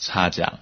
4장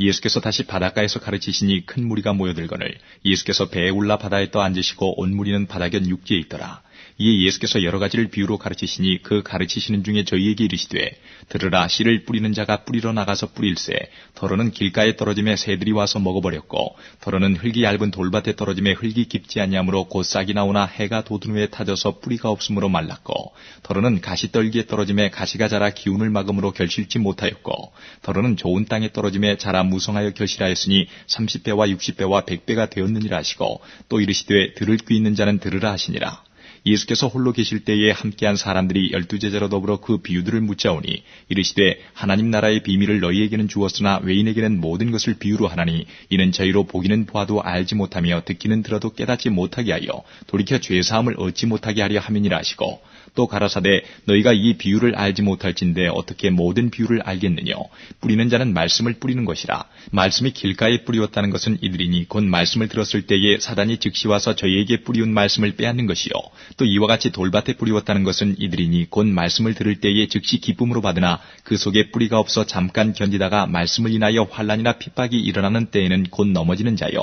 예수께서 다시 바닷가에서 가르치시니 큰 무리가 모여들거늘 예수께서 배에 올라 바다에 떠 앉으시고 온 무리는 바다견 육지에 있더라. 이에 예수께서 여러 가지를 비유로 가르치시니 그 가르치시는 중에 저희에게 이르시되 들으라 씨를 뿌리는 자가 뿌리러 나가서 뿌릴새 더러는 길가에 떨어짐에 새들이 와서 먹어버렸고 더러는 흙이 얇은 돌밭에 떨어짐에 흙이 깊지 아니하므로 곧 싹이 나오나 해가 돋은 후에 타져서 뿌리가 없으므로 말랐고 더러는 가시떨기에 떨어짐에 가시가 자라 기운을 막음으로 결실치 못하였고 더러는 좋은 땅에 떨어짐에 자라 무성하여 결실하였으니 30배와 60배와 100배가 되었느니라 하시고 또 이르시되 들을 귀 있는 자는 들으라 하시니라 예수께서 홀로 계실 때에 함께한 사람들이 열두 제자로 더불어 그 비유들을 묻자오니 이르시되 하나님 나라의 비밀을 너희에게는 주었으나 외인에게는 모든 것을 비유로 하나니 이는 저희로 보기는 보아도 알지 못하며 듣기는 들어도 깨닫지 못하게 하여 돌이켜 죄 사함을 얻지 못하게 하려 함이니라 하시고 또 가라사대 너희가 이 비유를 알지 못할진데 어떻게 모든 비유를 알겠느냐? 뿌리는 자는 말씀을 뿌리는 것이라. 말씀이 길가에 뿌리었다는 것은 이들이니 곧 말씀을 들었을 때에 사단이 즉시 와서 저희에게 뿌리운 말씀을 빼앗는 것이요 또 이와 같이 돌밭에 뿌리웠다는 것은 이들이니 곧 말씀을 들을 때에 즉시 기쁨으로 받으나 그 속에 뿌리가 없어 잠깐 견디다가 말씀을 인하여 환란이나 핍박이 일어나는 때에는 곧 넘어지는 자요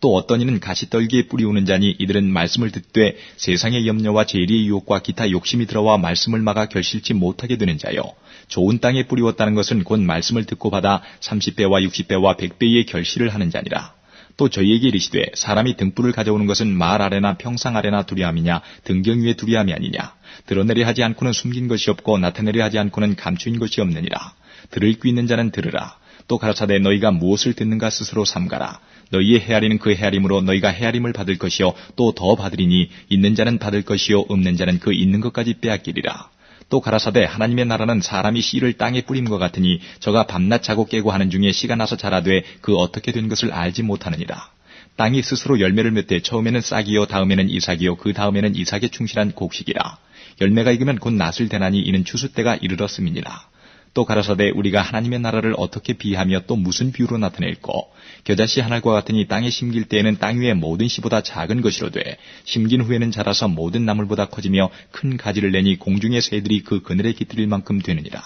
또 어떤 이는 가시떨기에 뿌리우는 자니 이들은 말씀을 듣되 세상의 염려와 죄리의 유혹과 기타 욕심이 들어와 말씀을 막아 결실치 못하게 되는 자요 좋은 땅에 뿌리웠다는 것은 곧 말씀을 듣고 받아 30배와 60배와 100배의 결실을 하는 자니라 또 저희에게 이르시되 사람이 등불을 가져오는 것은 말 아래나 평상 아래나 두려함이냐 등경 위에 두려함이 아니냐. 드러내려 하지 않고는 숨긴 것이 없고 나타내려 하지 않고는 감추인 것이 없느니라. 들을 귀 있는 자는 들으라. 또 가라사대 너희가 무엇을 듣는가 스스로 삼가라. 너희의 헤아리는 그 헤아림으로 너희가 헤아림을 받을 것이요 또 더 받으리니 있는 자는 받을 것이요 없는 자는 그 있는 것까지 빼앗기리라 또 가라사대 하나님의 나라는 사람이 씨를 땅에 뿌림과 같으니 저가 밤낮 자고 깨고 하는 중에 씨가 나서 자라되 그 어떻게 된 것을 알지 못하느니라. 땅이 스스로 열매를 맺되 처음에는 싹이요 다음에는 이삭이요 그 다음에는 이삭에 충실한 곡식이라. 열매가 익으면 곧 낫을 대나니 이는 추수 때가 이르렀음이니라. 또 가라사대 우리가 하나님의 나라를 어떻게 비하며 또 무슨 비유로 나타낼꼬 겨자씨 하나과 같으니 땅에 심길 때에는 땅 위의 모든 씨보다 작은 것이로 돼 심긴 후에는 자라서 모든 나물보다 커지며 큰 가지를 내니 공중의 새들이 그 그늘에 깃들일 만큼 되느니라.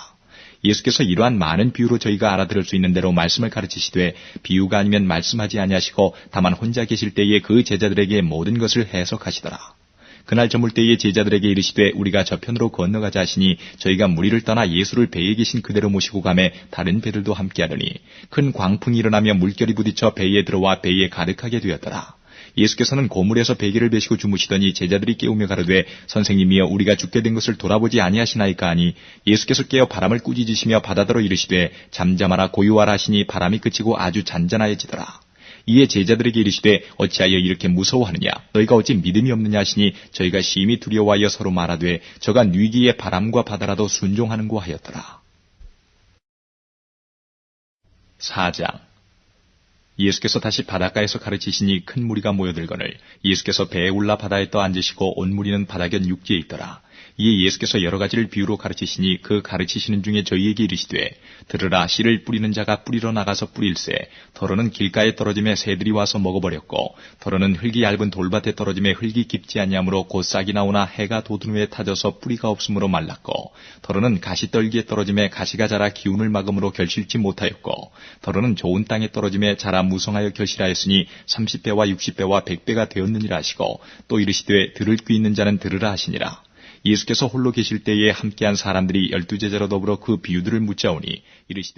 예수께서 이러한 많은 비유로 저희가 알아들을 수 있는 대로 말씀을 가르치시되 비유가 아니면 말씀하지 아니하시고 다만 혼자 계실 때에 그 제자들에게 모든 것을 해석하시더라. 그날 저물 때에 제자들에게 이르시되 우리가 저편으로 건너가자 하시니 저희가 무리를 떠나 예수를 배에 계신 그대로 모시고 가매 다른 배들도 함께하더니 큰 광풍이 일어나며 물결이 부딪혀 배에 들어와 배에 가득하게 되었더라. 예수께서는 고물에서 베개를 베시고 주무시더니 제자들이 깨우며 가로되 선생님이여 우리가 죽게 된 것을 돌아보지 아니하시나이까 하니 예수께서 깨어 바람을 꾸짖으시며 바다더러 이르시되 잠잠하라 고요하라 하시니 바람이 그치고 아주 잔잔하여지더라. 이에 제자들에게 이르시되 어찌하여 이렇게 무서워하느냐 너희가 어찌 믿음이 없느냐 하시니 저희가 심히 두려워하여 서로 말하되 저가 뉘기에 바람과 바다라도 순종하는고 하였더라. 4장 예수께서 다시 바닷가에서 가르치시니 큰 무리가 모여들거늘 예수께서 배에 올라 바다에 떠 앉으시고 온 무리는 바다견 육지에 있더라. 이에 예수께서 여러 가지를 비유로 가르치시니 그 가르치시는 중에 저희에게 이르시되 들으라 씨를 뿌리는 자가 뿌리러 나가서 뿌릴새 더러는 길가에 떨어짐에 새들이 와서 먹어버렸고 더러는 흙이 얇은 돌밭에 떨어짐에 흙이 깊지 아니하므로 곧 싹이 나오나 해가 돋은 후에 타져서 뿌리가 없으므로 말랐고 더러는 가시떨기에 떨어짐에 가시가 자라 기운을 막음으로 결실치 못하였고 더러는 좋은 땅에 떨어짐에 자라 무성하여 결실하였으니 30배와 60배와 100배가 되었느니라 하시고 또 이르시되 들을 귀 있는 자는 들으라 하시니라 예수께서 홀로 계실 때에 함께한 사람들이 열두 제자로 더불어 그 비유들을 묻자오니 이르시되